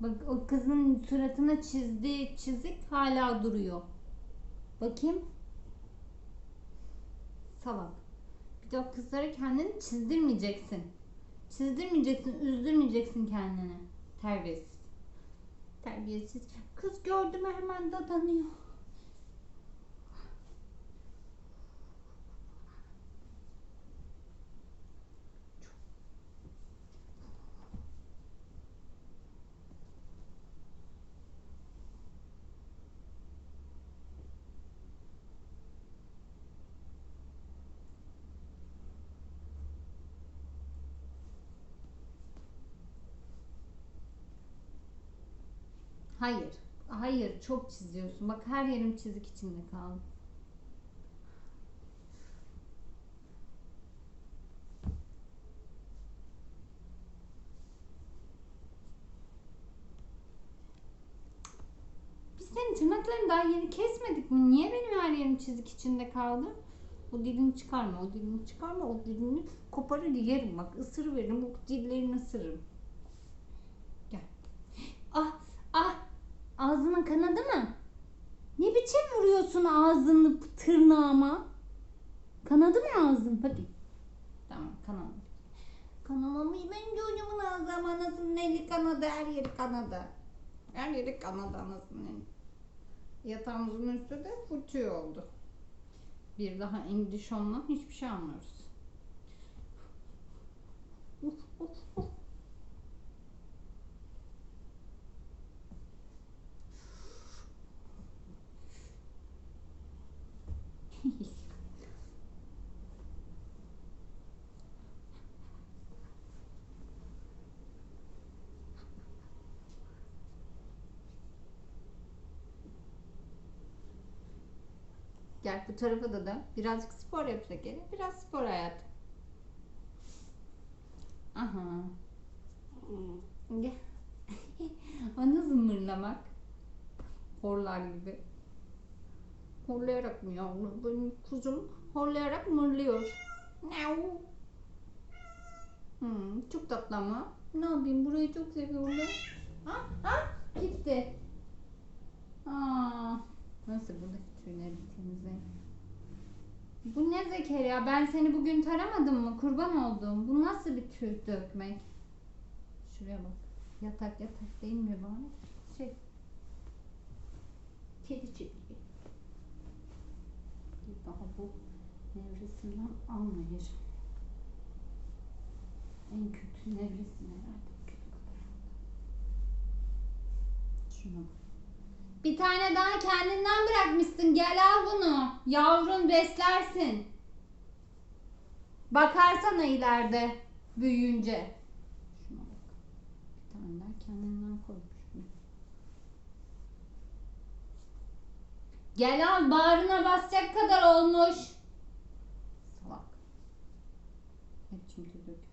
Bak o kızın suratına çizdiği çizik hala duruyor. Bakayım. Salak. Bir de o kızlara kendini çizdirmeyeceksin. Çizdirmeyeceksin, üzdürmeyeceksin kendini. Terbiyesiz. Terbiyesiz. Kız gördü mü hemen dadanıyor. Hayır. Hayır çok çiziyorsun. Bak her yerim çizik içinde kaldı. Biz senin tırnaklarını daha yeni kesmedik mi? Niye benim her yerim çizik içinde kaldı? O dilini çıkarma, o dilini çıkarma, o dilini koparır yerim bak. Isırıveririm, o dillerini ısırırım. Gel. Ah, ah, Ağzının kanadı mı? Ne biçim vuruyorsun ağzını tırnağıma? Kanadı mı ağzın? Hadi. Tamam kanadı. Kanamamış benim çocuğumun ağzı ama anasının eli kanadı her yeri kanadı. Her yeri kanadı anasının eli. Yatağımızın üstü de fırtıyor oldu. Bir daha endişonla hiçbir şey anlıyoruz. Uf, uf, uf. Gel bu tarafa da dön. Birazcık spor yapacak gel. Biraz spor hayat. Aha. Gel. o nasıl mırlamak? Horlar gibi. Horlayarak mı yavrum? Benim kuzum horlayarak mırlıyor. Miau. Hmm, çok tatlı ama. Ne yapayım? Burayı çok seviyorum. Ha? Ha? Gitti. Aa, nasıl buradaki tüyleri temizleyeyim? Bu ne Zekeriya? Ben seni bugün taramadım mı? Kurban oldum. Bu nasıl bir tüy dökmek? Şuraya bak. Yatak yatak değil mi bana? Şey. Kedi çiftliği. Bir daha bu nevresinden almayır. En kötü nevresi herhalde. Şuna bak. Bir tane daha kendinden bırakmışsın. Gel al bunu. Yavrun beslersin. Bakarsana ileride büyüyünce. Şuna bak. Bir tane daha kendinden koymuş. Gel al bağrına basacak kadar olmuş. to the